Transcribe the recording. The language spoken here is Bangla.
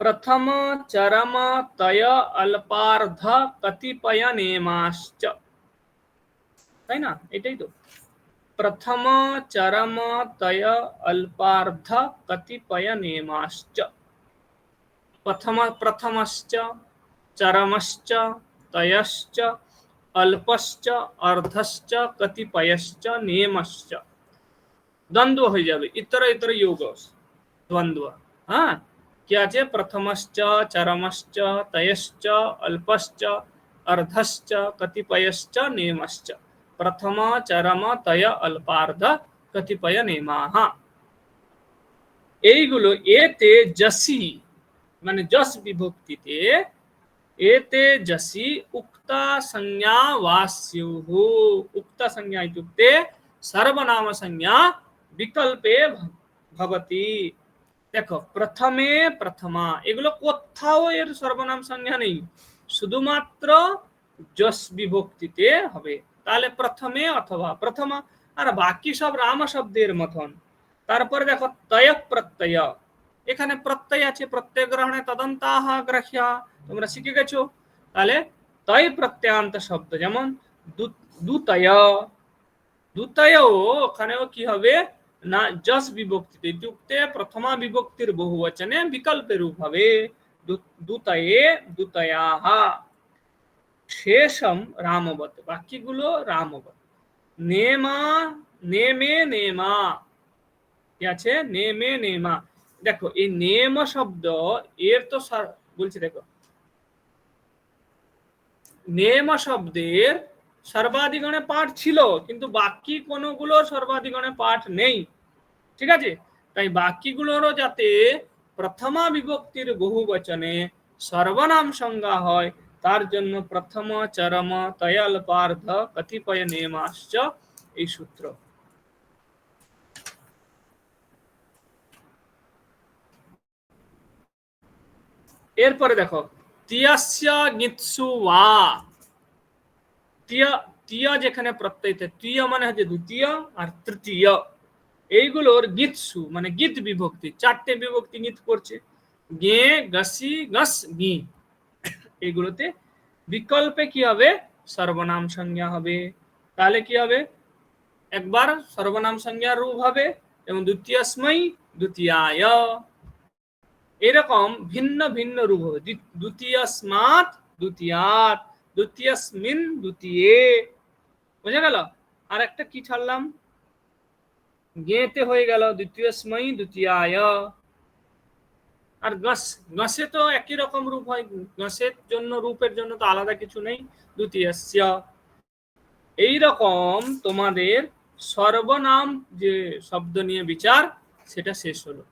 প্রথম চরম তয় অল্পার্ধ কতিপয় নেমাশ্চ তাই না এটাই তো প্রথম চরম তয় অল্পার্ধ কতিপয় নেমাশ্চ প্রথম প্রথমশ্চ চরমশ্চ তয়শ্চ অল্পশ্চ অর্ধশ্চ কতিপয়শ্চ নিয়মশ্চ দ্বন্দ্ব হয়ে যাবে ইতর ইতর যোগ দ্বন্দ্ব হ্যাঁ क्या जे प्रथमश्च, चरमश्च, तयश्च, अल्पश्च, अर्धश्च, कतिपयश्च, नियमश्च। प्रथम, चरम, तय, अल्पार्ध, कतिपय नियमाः। एगुलो, एते जसी, माने जस विभक्ति ते एते जसी उक्ता संज्ञा वास्युः। उक्ता संज्ञा इत्युक्ते, सर्वनाम संज्ञा विकल्पे भवति। দেখো, প্রথমে প্রথমা, এগুলো কোথাও এর সর্বনাম সংজ্ঞা নেই। শুধুমাত্র যশ বিভক্তিতে হবে। তাহলে প্রথমে অথবা প্রথমা, আর বাকি সব রাম শব্দের মতন। তারপরে দেখো তয় প্রত্যয়। এখানে প্রত্যয় আছে, প্রত্যয় গ্রহণে তদন্তাহ গ্রাহ্য। তোমরা শিখে গেছো? তাহলে তয় প্রত্যয়ান্ত শব্দ, যেমন দুতয়। দুতয়, ওখানেও কি হবে? না যশ বিভক্তিতে ইত্যুক্তে প্রথমা বিভক্তির বহুবচনে বিকল্পে রূপ হবে দুতয়ে, দুতয়াহ। শেষম রামবত বাকিগুলো রামবত নেমা, নেমে নেমা। কি আছে? নেমে নেমা। দেখো, এই নেম শব্দ, এর তো বলছি দেখো। নেম শব্দের সর্বাধিগণে পাঠ ছিল, কিন্তু বাকি কোনগুলোর সর্বাধিগণে পাঠ নেই। ঠিক আছে? তাই বাকিগুলোরও যাতে প্রথমা বিভক্তির বহু বচনে সর্বনাম সংজ্ঞা হয়, তার জন্য প্রথম চরম তয়াল পার্ধ কতিপয় নেমাশ্চ এই সূত্র। এরপরে দেখো, তিয়াস্য গিৎসু ওয়া তিয়া তিয়া যেখানে প্রত্যয়িত তিয়া মানে হচ্ছে দ্বিতীয় আর তৃতীয়। এইগুলোর গীতসু মানে গীত বিভক্তি, চারটে বিভক্তি গীত করছে। গে, গসি, গস গি এগুলোতে বিকল্পে কি হবে? সর্বনাম সংজ্ঞা হবে। তাহলে কি হবে? একবার সর্বনাম সংজ্ঞা রূপ হবে এবং দ্বিতীয় স্ময় দ্বিতীয়ায়। এরকম ভিন্ন ভিন্ন রূপ হবে। দ্বি- দ্বিতীয় স্মাত দ্বিতীয়াত দ্বিতীয়স্মিন দ্বিতীয়ে। বোঝা গেল? আর একটা কি ছাড়লাম? গেতে হয়ে গেল। আর গস গসে তো একই রকম রূপ হয়। গসের জন্য, রূপের জন্য তো আলাদা কিছু নেই। দ্বিতীয়স্য। এই রকম তোমাদের সর্বনাম যে শব্দ নিয়ে বিচার, সেটা শেষ হলো।